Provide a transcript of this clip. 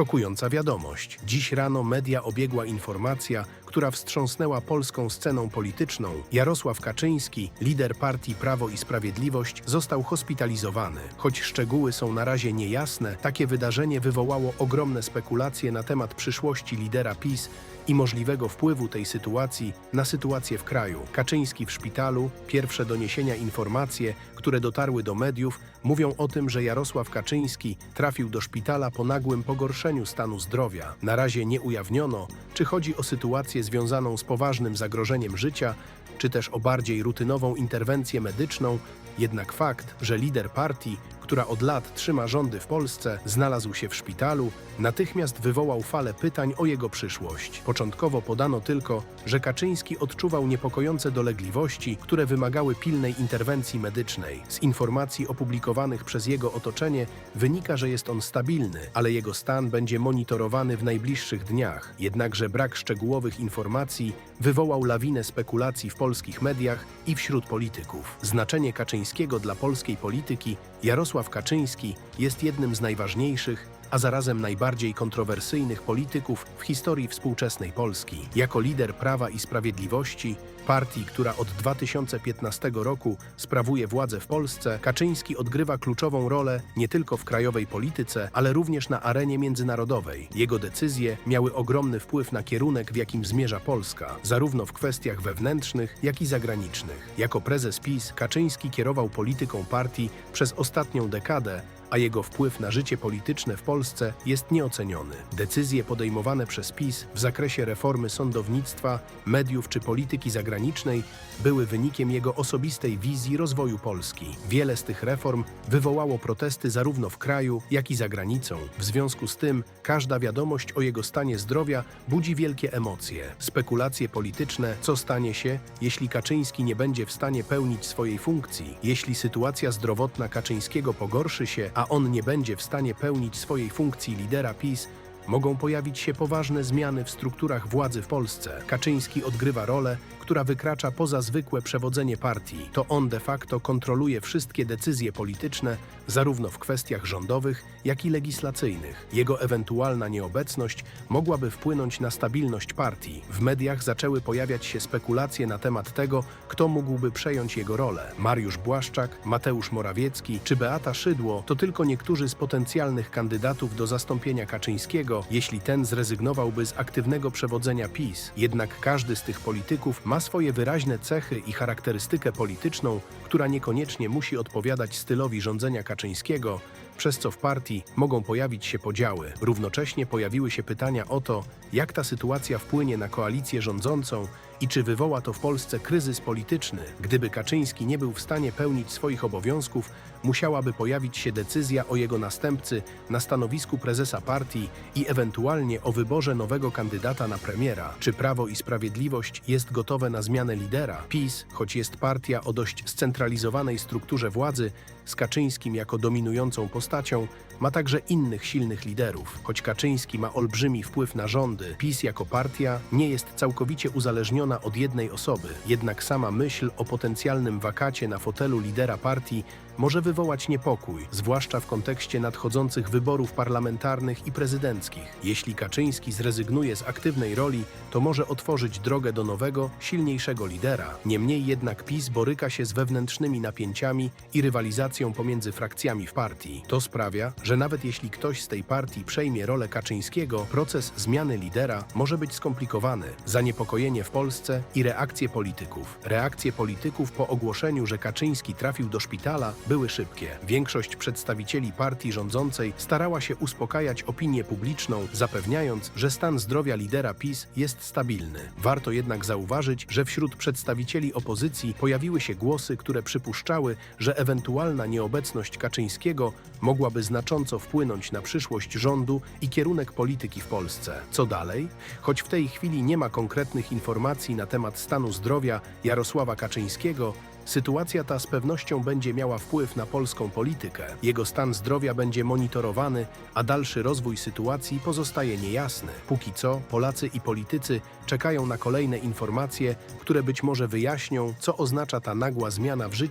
Szokująca wiadomość. Dziś rano media obiegła informacja, która wstrząsnęła polską sceną polityczną. Jarosław Kaczyński, lider partii Prawo i Sprawiedliwość, został hospitalizowany. Choć szczegóły są na razie niejasne, takie wydarzenie wywołało ogromne spekulacje na temat przyszłości lidera PiS i możliwego wpływu tej sytuacji na sytuację w kraju. Kaczyński w szpitalu, pierwsze doniesienia informacje, które dotarły do mediów, mówią o tym, że Jarosław Kaczyński trafił do szpitala po nagłym pogorszeniu stanu zdrowia. Na razie nie ujawniono, czy chodzi o sytuację związaną z poważnym zagrożeniem życia, czy też o bardziej rutynową interwencję medyczną, jednak fakt, że lider partii, która od lat trzyma rządy w Polsce, znalazł się w szpitalu, natychmiast wywołał falę pytań o jego przyszłość. Początkowo podano tylko, że Kaczyński odczuwał niepokojące dolegliwości, które wymagały pilnej interwencji medycznej. Z informacji opublikowanych przez jego otoczenie wynika, że jest on stabilny, ale jego stan będzie monitorowany w najbliższych dniach. Jednakże brak szczegółowych informacji wywołał lawinę spekulacji w polskich mediach i wśród polityków. Znaczenie Kaczyńskiego dla polskiej polityki Jarosław Kaczyński jest jednym z najważniejszych, a zarazem najbardziej kontrowersyjnych polityków w historii współczesnej Polski. Jako lider Prawa i Sprawiedliwości, partii, która od 2015 roku sprawuje władzę w Polsce, Kaczyński odgrywa kluczową rolę nie tylko w krajowej polityce, ale również na arenie międzynarodowej. Jego decyzje miały ogromny wpływ na kierunek, w jakim zmierza Polska, zarówno w kwestiach wewnętrznych, jak i zagranicznych. Jako prezes PiS Kaczyński kierował polityką partii przez ostatnią dekadę, a jego wpływ na życie polityczne w Polsce jest nieoceniony. Decyzje podejmowane przez PiS w zakresie reformy sądownictwa, mediów czy polityki zagranicznej były wynikiem jego osobistej wizji rozwoju Polski. Wiele z tych reform wywołało protesty zarówno w kraju, jak i za granicą. W związku z tym każda wiadomość o jego stanie zdrowia budzi wielkie emocje. Spekulacje polityczne, co stanie się, jeśli Kaczyński nie będzie w stanie pełnić swojej funkcji, jeśli sytuacja zdrowotna Kaczyńskiego pogorszy się, a on nie będzie w stanie pełnić swojej funkcji lidera PiS, mogą pojawić się poważne zmiany w strukturach władzy w Polsce. Kaczyński odgrywa rolę, która wykracza poza zwykłe przewodzenie partii. To on de facto kontroluje wszystkie decyzje polityczne, zarówno w kwestiach rządowych, jak i legislacyjnych. Jego ewentualna nieobecność mogłaby wpłynąć na stabilność partii. W mediach zaczęły pojawiać się spekulacje na temat tego, kto mógłby przejąć jego rolę. Mariusz Błaszczak, Mateusz Morawiecki czy Beata Szydło to tylko niektórzy z potencjalnych kandydatów do zastąpienia Kaczyńskiego, jeśli ten zrezygnowałby z aktywnego przewodzenia PiS. Jednak każdy z tych polityków ma swoje wyraźne cechy i charakterystykę polityczną, która niekoniecznie musi odpowiadać stylowi rządzenia Kaczyńskiego, przez co w partii mogą pojawić się podziały. Równocześnie pojawiły się pytania o to, jak ta sytuacja wpłynie na koalicję rządzącą i czy wywoła to w Polsce kryzys polityczny. Gdyby Kaczyński nie był w stanie pełnić swoich obowiązków, musiałaby pojawić się decyzja o jego następcy na stanowisku prezesa partii i ewentualnie o wyborze nowego kandydata na premiera. Czy Prawo i Sprawiedliwość jest gotowe na zmianę lidera? PiS, choć jest partia o dość scentralizowanej strukturze władzy, z Kaczyńskim jako dominującą postacią, ma także innych silnych liderów. Choć Kaczyński ma olbrzymi wpływ na rządy, PiS jako partia nie jest całkowicie uzależniona od jednej osoby. Jednak sama myśl o potencjalnym wakacie na fotelu lidera partii może wywołać niepokój, zwłaszcza w kontekście nadchodzących wyborów parlamentarnych i prezydenckich. Jeśli Kaczyński zrezygnuje z aktywnej roli, to może otworzyć drogę do nowego, silniejszego lidera. Niemniej jednak PiS boryka się z wewnętrznymi napięciami i rywalizacją pomiędzy frakcjami w partii. To sprawia, że nawet jeśli ktoś z tej partii przejmie rolę Kaczyńskiego, proces zmiany lidera może być skomplikowany. Zaniepokojenie w Polsce i reakcje polityków. Reakcje polityków po ogłoszeniu, że Kaczyński trafił do szpitala, były szybkie. Większość przedstawicieli partii rządzącej starała się uspokajać opinię publiczną, zapewniając, że stan zdrowia lidera PiS jest stabilny. Warto jednak zauważyć, że wśród przedstawicieli opozycji pojawiły się głosy, które przypuszczały, że ewentualna nieobecność Kaczyńskiego mogłaby znacząco wpłynąć na przyszłość rządu i kierunek polityki w Polsce. Co dalej? Choć w tej chwili nie ma konkretnych informacji na temat stanu zdrowia Jarosława Kaczyńskiego, Sytuacja ta z pewnością będzie miała wpływ na polską politykę. Jego stan zdrowia będzie monitorowany, a dalszy rozwój sytuacji pozostaje niejasny. Póki co Polacy i politycy czekają na kolejne informacje, które być może wyjaśnią, co oznacza ta nagła zmiana w życiu.